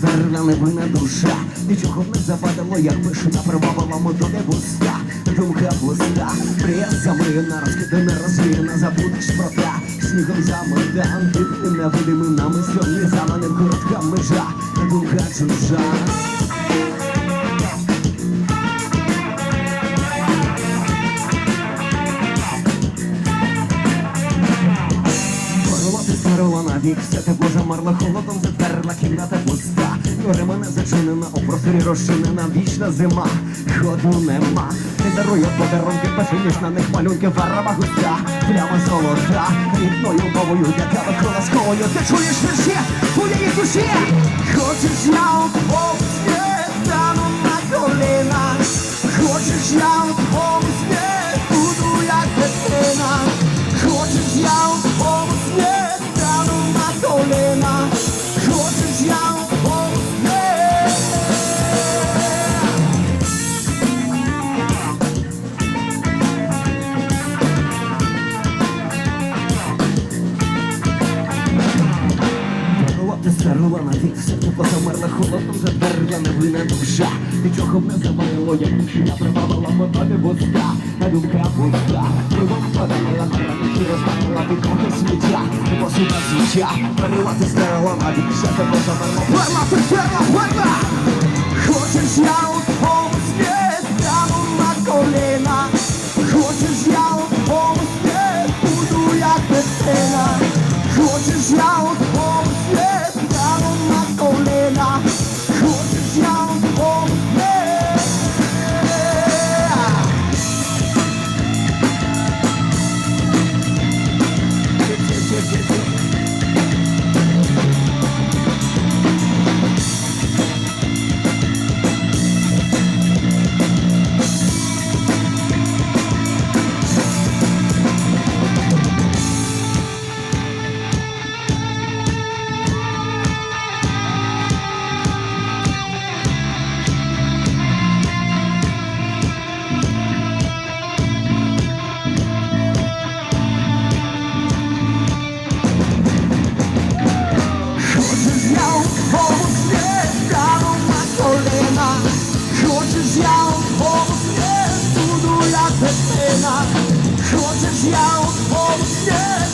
задерла невинна душа, нічого не западало, як пишу на привабилому тобі вуста, думка пуста, мрія замріяна, розкидана, розвіяна, забудеш про те, снігом замотан, під невидимим нами сьогодні заманим коротка межа, думка чужа. Старого навік, Боже марла холодом затерла кімната пуста. Горе мене зачинена, у просторі розчинена вічна зима, ходу нема. Не дарує подарунки, ніж на них малюнки, варова густа, пляма золота, рідною мовою, яка викола сховою. Ти чуєш вірші твоєї душі? Старила, на навік, все тепло замерла, холодом задерла невинна душа. Нічого не завалило, як я прибавила тобі вуста, а думка пуста. Кривом подала на раніше, розпахнула від кого сміття, і посуда звуча, перила ти старила навік, все тепло перла, ти перла, перла! Хочеш я у Хочеш Я у